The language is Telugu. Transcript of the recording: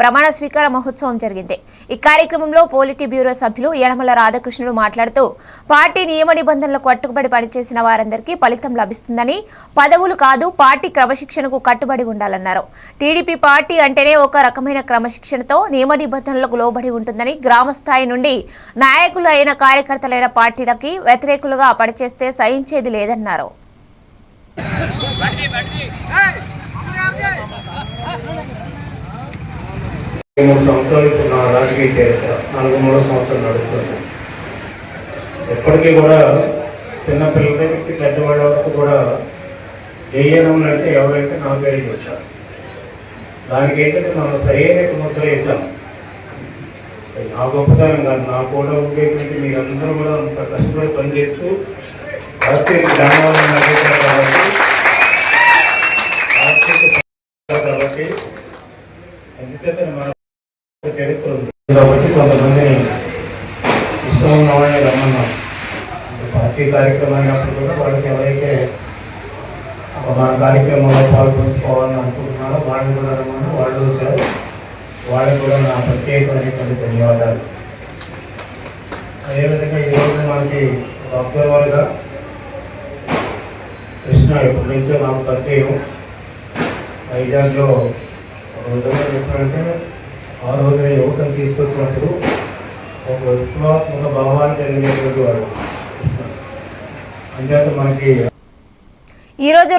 ప్రమాణ స్వీకార మహోత్సవం జరిగింది. ఈ కార్యక్రమంలో పోలిటి బ్యూరో సభ్యులు యనమల రాధాకృష్ణుడు మాట్లాడుతూ పార్టీ నియమ నిబంధనలకు కట్టుబడి పనిచేసిన వారందరికీ ఫలితం లభిస్తుందని పదవులు కాదు పార్టీ క్రమశిక్షణకు కట్టుబడి ఉండాలన్నారు. టీడీపీ పార్టీ అంటేనే ఒక రకమైన క్రమశిక్షణతో నియమ నిబంధనలకు లోబడి ఉంటుందని గ్రామస్థాయి నుండి నాయకులు అయిన కార్యకర్తలైన పార్టీలకి వ్యతిరేకులుగా పనిచేస్తే సహించేది లేదన్నారు. మూడు సంవత్సరాలు ఇప్పుడు నా రాజకీయ చరిత్ర. నాలుగు మూడో సంవత్సరం నడుస్తుంది. ఎప్పటికీ కూడా చిన్నపిల్లల దగ్గరికి పెద్దవాళ్ళ వరకు కూడా జయనం అంటే ఎవరైతే నా పేరుకి వచ్చారు. దానికి ఏంటంటే మనం సరైన ముద్ర వేసాం నా గొప్పతనం కాదు నా కూడా ఉండేటువంటి మీరందరూ కూడా అంత కష్టపడి పనిచేస్తూ ఆర్థిక జ్ఞానం కాబట్టి ఆర్థిక కాబట్టి ఎందుకంటే మన కాబట్టి కొంతమందిని ఇష్టం ఉన్న వాళ్ళని రమ్మన్నాం పార్టీ కార్యక్రమం అయినప్పుడు కూడా వాళ్ళకి ఎవరైతే ఒక మన కార్యక్రమంలో పాల్పంచుకోవాలని అనుకుంటున్నారో వాళ్ళని కూడా రమ్మన్నా వాళ్ళు వచ్చారు. వాళ్ళకి కూడా నా ప్రత్యేకమైనటువంటి ధన్యవాదాలు. అదేవిధంగా ఈరోజు మనకి ఒక అబ్జర్వర్గా కృష్ణ ఎప్పటి నుంచో నాకు పరిచయం. వైజాగ్లో ఒక విధంగా చెప్పారంటే ఆ రోజు తీసుకొచ్చినప్పుడు ఒక విప్లవాత్మక భావాన్ని కలిగినటువంటి వాడు. అంచేత మనకి ఈరోజు